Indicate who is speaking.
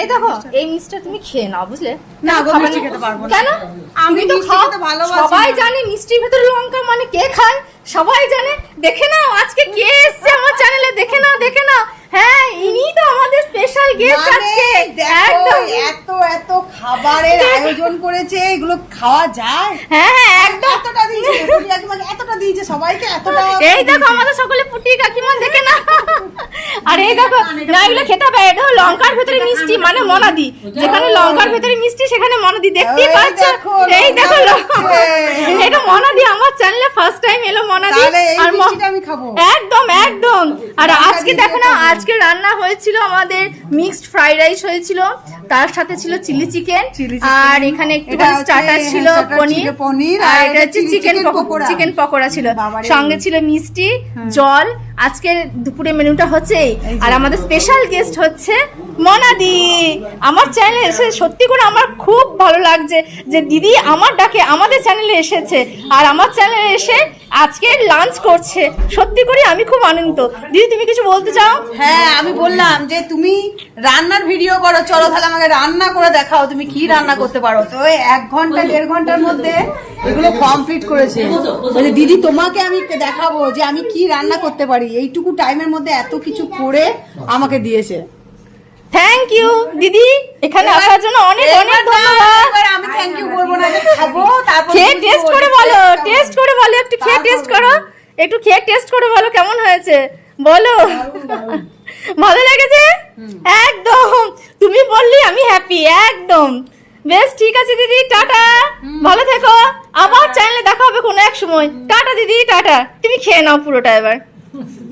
Speaker 1: এই দেখো এই মিষ্টিটা তুমি খেয়ে নাও বুঝলে?
Speaker 2: না গো, মিষ্টি খেতে পারব না।
Speaker 1: কেন?
Speaker 2: আমি
Speaker 1: তো
Speaker 2: ভালোবাসি
Speaker 1: সবাই জানে মিষ্টির ভেতরে লঙ্কা মানে কে খায়? সবাই জানে। দেখে নাও আজকে কে এসছে আমার চ্যানেলে দেখে নাও দেখে নাও। হ্যাঁ ইনি তো আমাদের স্পেশাল গেস্ট
Speaker 2: মানে
Speaker 1: আজকে। একদম।
Speaker 2: এত এত খাবারের আয়োজন করেছে এগুলো খাওয়া যায়?
Speaker 1: হ্যাঁ হ্যাঁ একদম।
Speaker 2: এতটা দিয়েছে এতটা দিয়েছে সবাইকে এতটা
Speaker 1: এই দেখো আমাদের সকলে পুটি কাকিমা দেখে না আর এই দেখো না এগুলো খেতে হবে এটা লঙ্কার ভেতরে মিষ্টি মানে মনাদি। যেখানে লঙ্কার ভেতরে মিষ্টি সেখানে মনাদি। দেখতেই পাচ্ছ? এই দেখো
Speaker 2: হচ্ছে।
Speaker 1: এটা মনাদি আমার চ্যানেলে ফার্স্ট টাইম এলো
Speaker 2: তাহলে এই
Speaker 1: আর
Speaker 2: আমি খাব।
Speaker 1: একদম একদম। আর আজকে দেখো না আজকে রান্না হয়েছিল আমাদের মিক্সড ফ্রাইড রাইস হয়েছিল। তার সাথে ছিল চিলি চিকেন আর এখানে একটু স্টার্টার
Speaker 2: হ্যাঁ,
Speaker 1: ছিল পনির।
Speaker 2: পনির,
Speaker 1: আর এটা হচ্ছে চিকেন
Speaker 2: পকোড়া।
Speaker 1: চিকেন পকোড়া ছিল। সঙ্গে ছিল মিষ্টি জল। আজকের দুপুরে মেনুটা হচ্ছে। আর আমাদের স্পেশাল গেস্ট হচ্ছে মনাদি আমার চ্যানেলে এসে সত্যি করে আমার খুব ভালো লাগছে যে দিদি আমার ডাকে আমাদের চ্যানেলে এসেছে। আর আমার চ্যানেলে এসে আজকে লাঞ্চ করছে। সত্যি করে আমি খুব আনন্দিত। দিদি তুমি কিছু বলতে চাও?
Speaker 2: হ্যাঁ আমি বললাম যে তুমি রান্নার ভিডিও করো। চলো তাহলে আমাকে রান্না করে দেখাও তুমি কি রান্না করতে পারো। তো এক ঘণ্টা দেড় ঘণ্টার মধ্যে এগুলো কমপ্লিট করেছে। বলে দিদি তোমাকে আমি দেখাবো যে আমি কি রান্না করতে পারি। এইটুকু টাইমের মধ্যে এত কিছু করে আমাকে দিয়েছে।
Speaker 1: থ্যাংক ইউ দিদি। এখানে আসার জন্য অনেক অনেক ধন্যবাদ
Speaker 2: এবার আমি থ্যাংক ইউ বলব না যে খাব তারপর
Speaker 1: খেয়ে টেস্ট করে বলো টেস্ট করে বলো একটু খেয়ে টেস্ট করো। একটু খেয়ে টেস্ট করে বলো কেমন হয়েছে? বলো। ভালো লেগেছে? একদম। তুমি বললি আমি হ্যাপি একদম। বেশ ঠিক আছে দিদি টাটা। ভালো থেকো। আবার চ্যানেলে দেখা হবে কোনো এক সময়। টাটা দিদি টাটা। তুমি খেয়ে নাও পুরোটা এবার।